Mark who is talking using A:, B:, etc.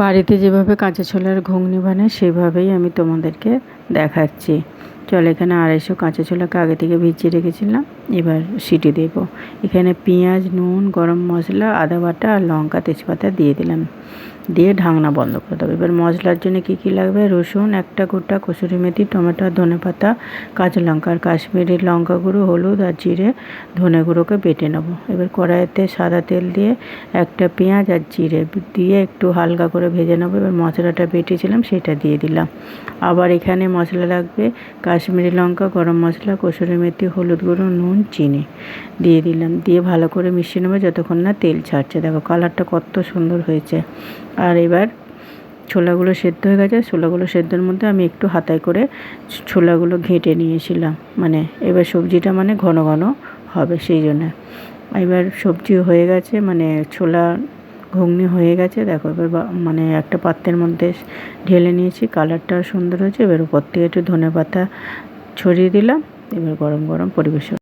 A: বাড়িতে যেভাবে কাঁচা ছোলার ঘুগনি বানায় সেভাবেই আমি তোমাদেরকে দেখাচ্ছি। চল, এখানে আড়াইশো কাঁচা ছোলাকে আগে থেকে ভিজিয়ে রেখেছিলাম। এবার সিটি দেব। এখানে পেঁয়াজ, নুন, গরম মশলা, আদা বাটা আর লঙ্কা, তেজপাতা দিয়ে দিলাম। দিয়ে ঢাকনা বন্ধ করে দেবো। এবার মশলার জন্য কী কী লাগবে? রসুন, একটা গোটা কসুরি মেথি, টমেটো, ধনে পাতা, কাঁচা লঙ্কা আর কাশ্মীরি লঙ্কা গুঁড়ো, হলুদ আর জিরে ধনে গুঁড়োকে বেটে নেব। এবার কড়াইতে সাদা তেল দিয়ে একটা পেঁয়াজ আর জিরে দিয়ে একটু হালকা করে ভেজে নেব। এবার মশলাটা বেটেছিলাম, সেটা দিয়ে দিলাম। আবার এখানে মশলা লাগবে কাশ্মীরি লঙ্কা, গরম মশলা, কসুরি মেথি, হলুদ গুঁড়ো, নুন, চিনি দিয়ে দিলাম। দিয়ে ভালো করে মিশিয়ে নেব, যতক্ষণ না তেল ছাড়ছে। দেখো কালারটা কত সুন্দর হয়েছে। আর এবার ছোলাগুলো সেদ্ধ হয়ে গেছে। ছোলাগুলো সেদ্ধর মধ্যে আমি একটু হাতায় করে ছোলাগুলো ঘেঁটে নিয়েছিলাম। মানে এবার সবজিটা মানে ঘন ঘন হবে সেই জন্য। এবার সবজি হয়ে গেছে মানে ছোলা ঘুগনি হয়ে গেছে। দেখো এবার মানে একটা পাত্রের মধ্যে ঢেলে নিয়েছি। কালারটা সুন্দর হয়েছে। এবার উপর থেকে একটু ধনে পাতা ছড়িয়ে দিলাম। এবার গরম গরম পরিবেশন